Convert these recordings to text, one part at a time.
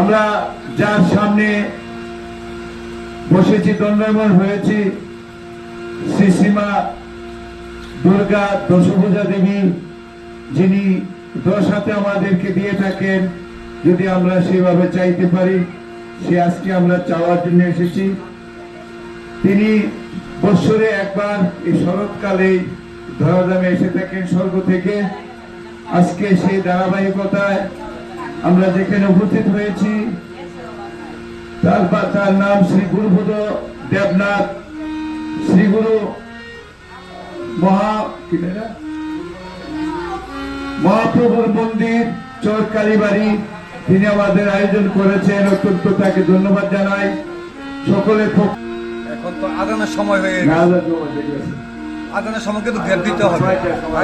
আমরা যার সামনে বসেছি, দণ্ডায়মান হয়েছি শ্রীসীমা দুর্গা দশভূজা দেবী, যিনি দশ হাতে আমাদেরকে দিয়ে থাকেন, যদি আমরা সেভাবে চাইতে পারি, সে আজকে আমরা চাওয়ার জন্য এসেছি। তিনি বৎসরে একবার এই শরৎকালে ধরাধামে এসে থাকেন স্বর্গ থেকে। আজকে সেই ধারাবাহিকতায় আমরা যেখানে উপস্থিত হয়েছি তার তার নাম শ্রী গুরুপদ দেবনাথ শ্রী গুরু মহা কি? মহাপ্রভুর মন্দির চর কালীবাড়ি তিনি আমাদের আয়োজন করেছেন। অত্যন্ত তাকে ধন্যবাদ জানাই। সকলে এখন তো আদানের সময় হয়ে গেছে। আদানের সময় কিন্তু দিতে হবে।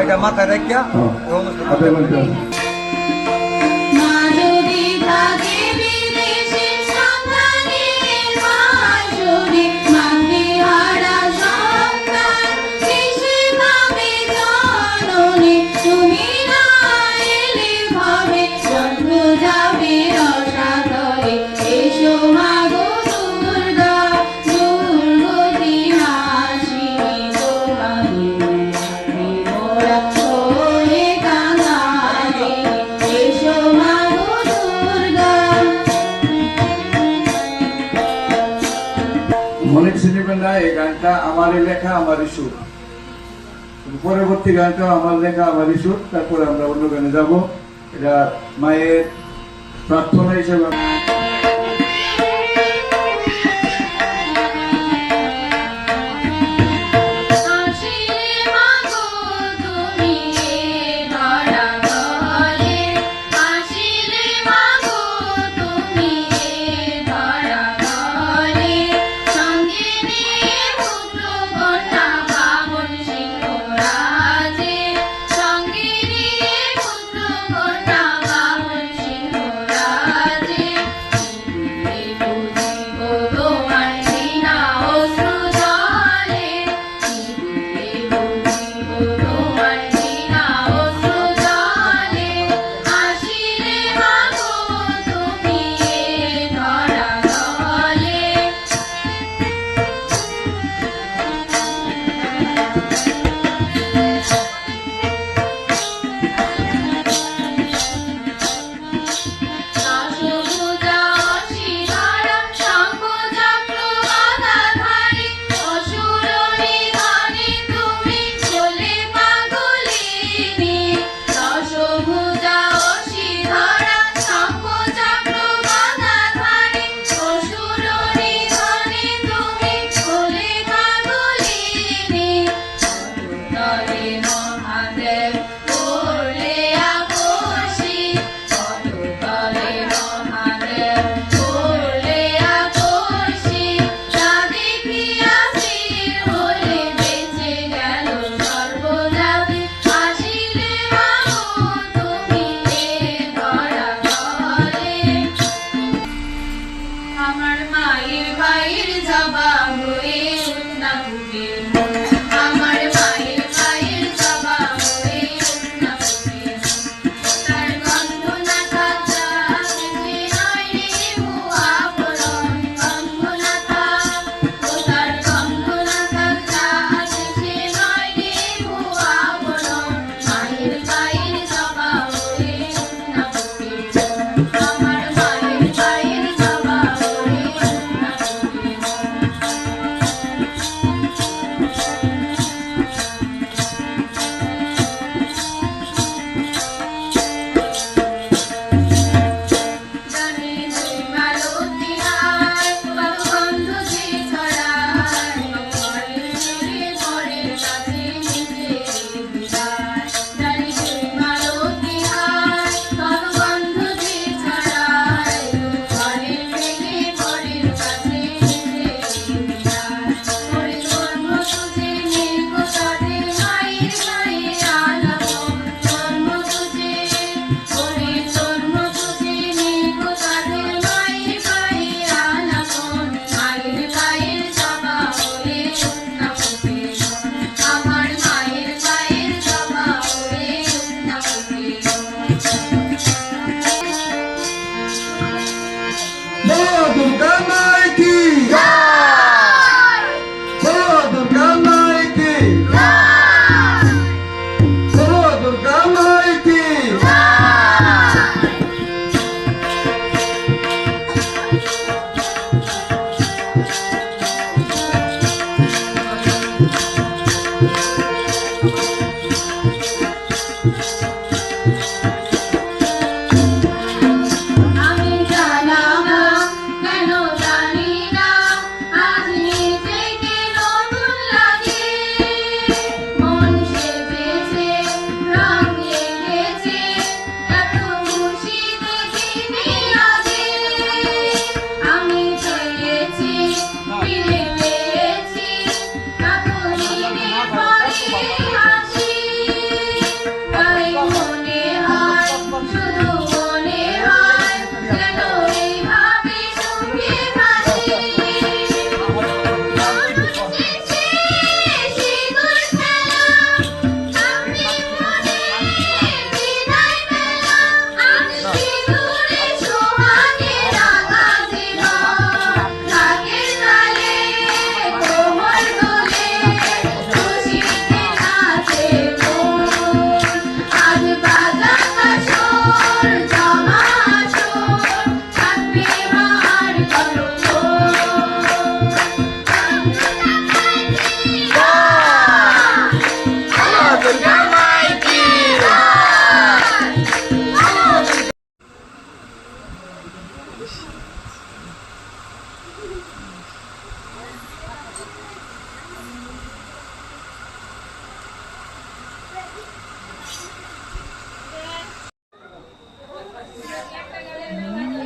এটা মাথায় রেখে অনেক সিনেমেরা এই গানটা, আমারই লেখা, আমারই পরবর্তী গানটা আমার লেখা, আমারই সুর, তারপরে আমরা অন্য গানে যাব। এটা মায়ের প্রার্থনা হিসেবে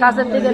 কাছের থেকে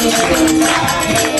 লোক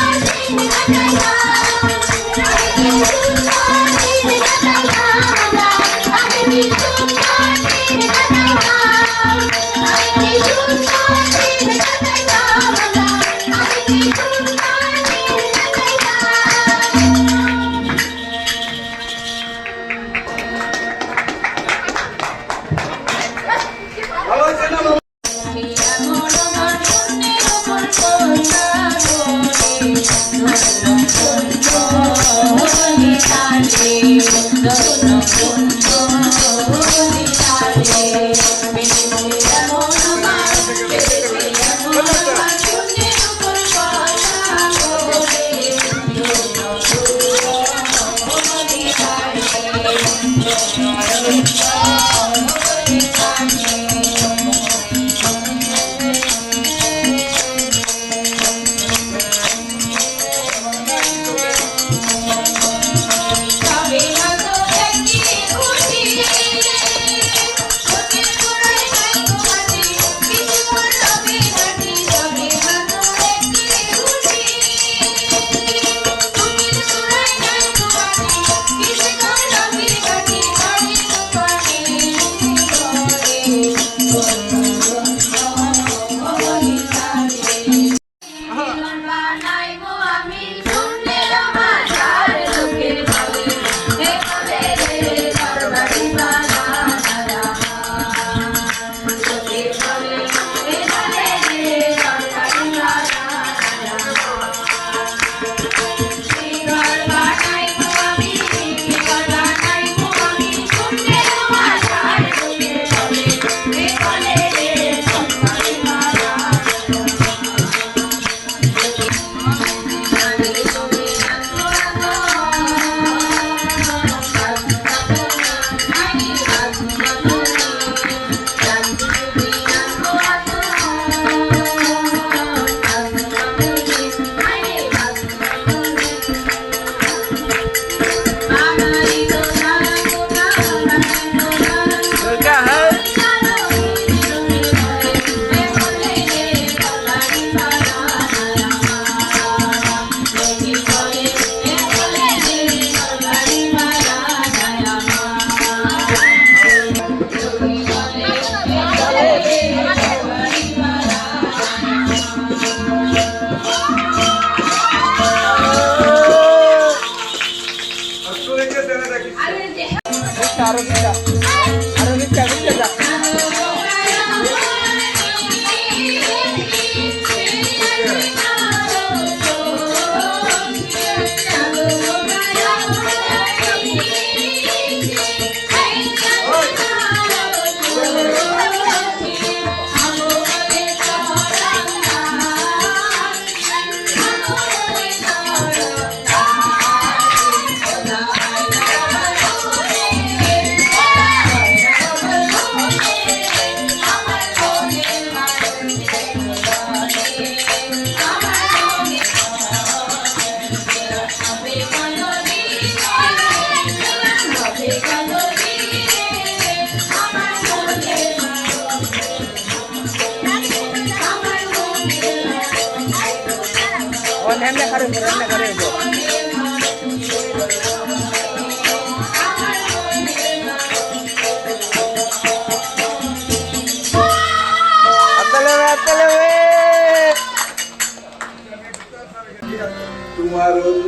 কারণ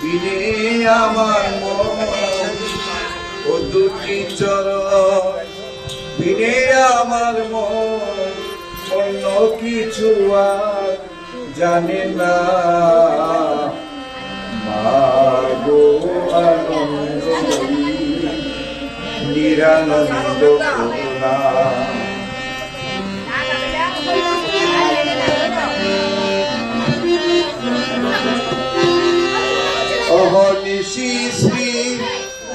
বিনে আমার মন ও দুটি চর আমার মন অন্য কিছু আর জানে না। মাগো আনন্দ নিরানন্দ করুণা। অহনিশি শ্রী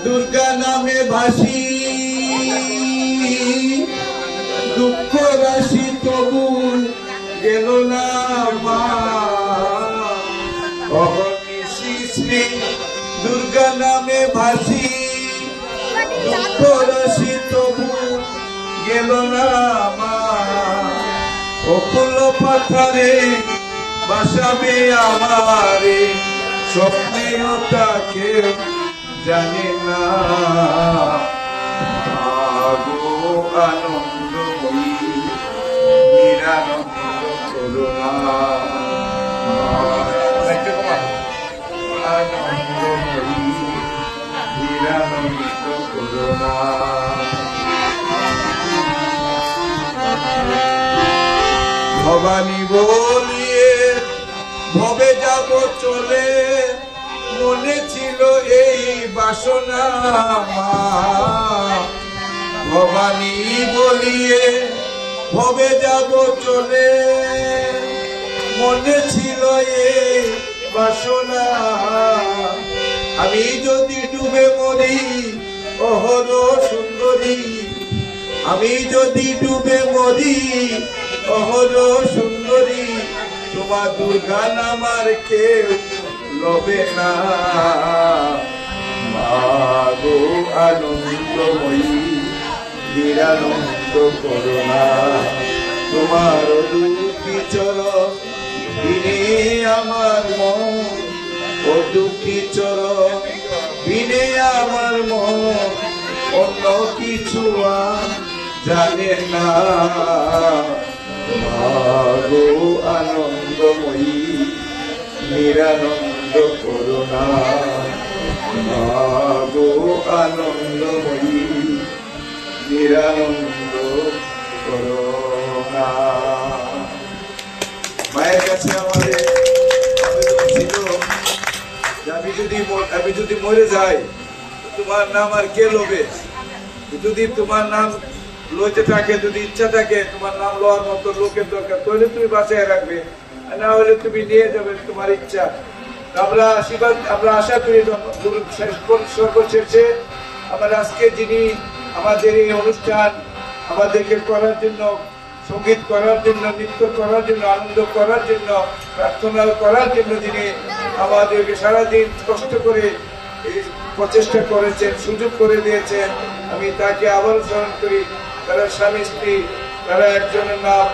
দুর্গা নামে ভাসি দুঃখ রাশি তবু গেল না মা। অহনিশি শ্রী দুর্গা নামে ভাসি দুঃখ রাশি তবু গেল না অকুল পাথারে বাসাবে আমারে। তাকে জানে না। আগো আনন্দময়ী নিরানন্দ করুণা। আনন্দময়ী নিরানন্দ করুণা। ভবানী বলিয়ে ভবে যাব চলে। মনে ছিল এই বাসনা। ভবানী বলিয়ে, ভবে যাব চলে। মনে ছিল এই বাসনা। আমি যদি ডুবে মরি অহর সুন্দরী। আমি যদি ডুবে মরি অহর সুন্দরী। তোমার দুর্গা নামার কেউ লবে না। মাগো আনন্দময়ী, নিরানন্দ করোনা তোমার দুঃখী চরণ, বিনে আমার মন। ও দুঃখী চরণ, বিনে আমার মন। অন্য কিছু জানে না। মাগো আনন্দময়ী, নিরানন্দ করুণা মাগো আনন্দময়ী, নিরানন্দ করুণা মায়ের কাছে আমাদের ছিল আমি যদি আমি যদি মরে যাই, তোমার নাম আর কে লোবে যদি তোমার নাম লইতে থাকে, যদি ইচ্ছা থাকে, তোমার নাম লওয়ার মতো লোকের দরকার, তাহলে তুমি বাঁচায় রাখবে। না হলে তুমি নিয়ে যাবে তোমার ইচ্ছা। আমরা আশীর্বাদ আমরা আশা করি স্বর্গ শেষে আমার আজকে যিনি আমাদের এই অনুষ্ঠান আমাদেরকে করার জন্য, সংগীত করার জন্য, নৃত্য করার জন্য, আনন্দ করার জন্য, প্রার্থনা করার জন্য যিনি আমাদেরকে সারাদিন কষ্ট করে প্রচেষ্টা করেছেন, সুযোগ করে দিয়েছেন, আমি তাকে আবার স্মরণ করি, তারা স্বামী স্ত্রী, তারা একজনের নাম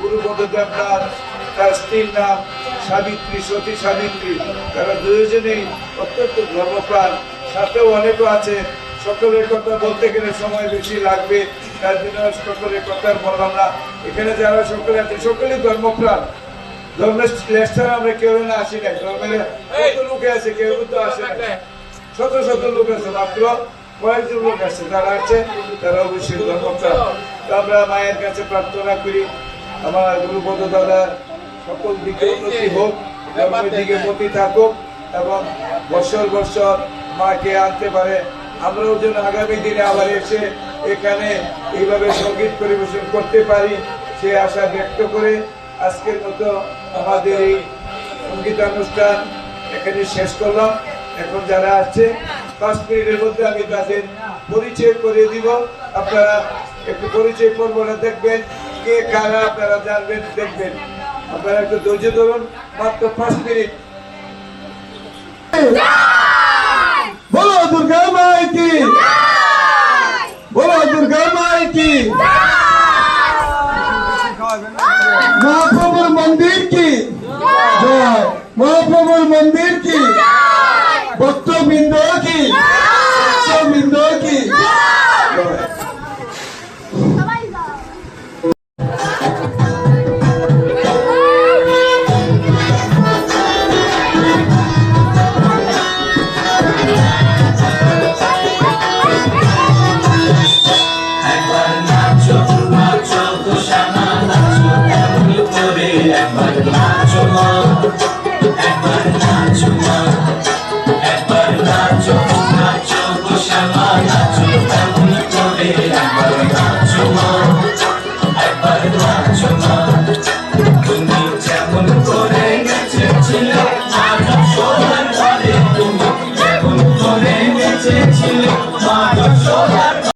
গুরুপদ দেবনাথ তার স্ত্রীর নাম সাবিত্রী সতী সাবিত্রী তারা দুজনেই অত্যন্ত ধর্মপ্রাণ। সাথেও অনেকও আছে। সকলের কথা বলতে গেলে সময় বেশি লাগবে। তার জন্য সকলের কথা বললাম না। এখানে যারা সকলে আছে সকলেই ধর্মপ্রাণ। ধর্মের আমরা কেউ না আসি না ধর্মের কত লোকে আছে কেউ তো আসে না শত শত লোক আছে মাত্র কয়েকজন লোক আছে। যারা আছে তারা অবশ্যই ধর্মপ্রাণ। আমরা মায়ের কাছে প্রার্থনা করি। আমার গুরুপদ দাদা সকল দিকে উন্নতি হোক ধর্মের দিকে মতি থাকুক এবং বছর বছর মাকে আনতে পারে। আমরাও যেন আগামী দিনে আবার এসে এখানে এইভাবে সংগীত পরিবেশন করতে পারি সে আশা ব্যক্ত করে আজকের মতো আমাদের এই সঙ্গীতানুষ্ঠান এখানে শেষ করলাম। এখন যারা আছে পাঁচ মিনিটের মধ্যে আমি তাদের পরিচয় করে দিব। আপনারা একটু পরিচয় পর্বটা দেখবেন কে কারা আপনারা জানবেন দেখবেন। আপনারা একটু ধৈর্য ধরুন, মাত্র পাঁচ মিনিট। বলো দুর্গা মাই কি বলো দুর্গা মাই মহাপ্রভুর মন্দির কি? জয়। মহাপ্রভুর মন্দির কি? ভক্তবৃন্দ কি?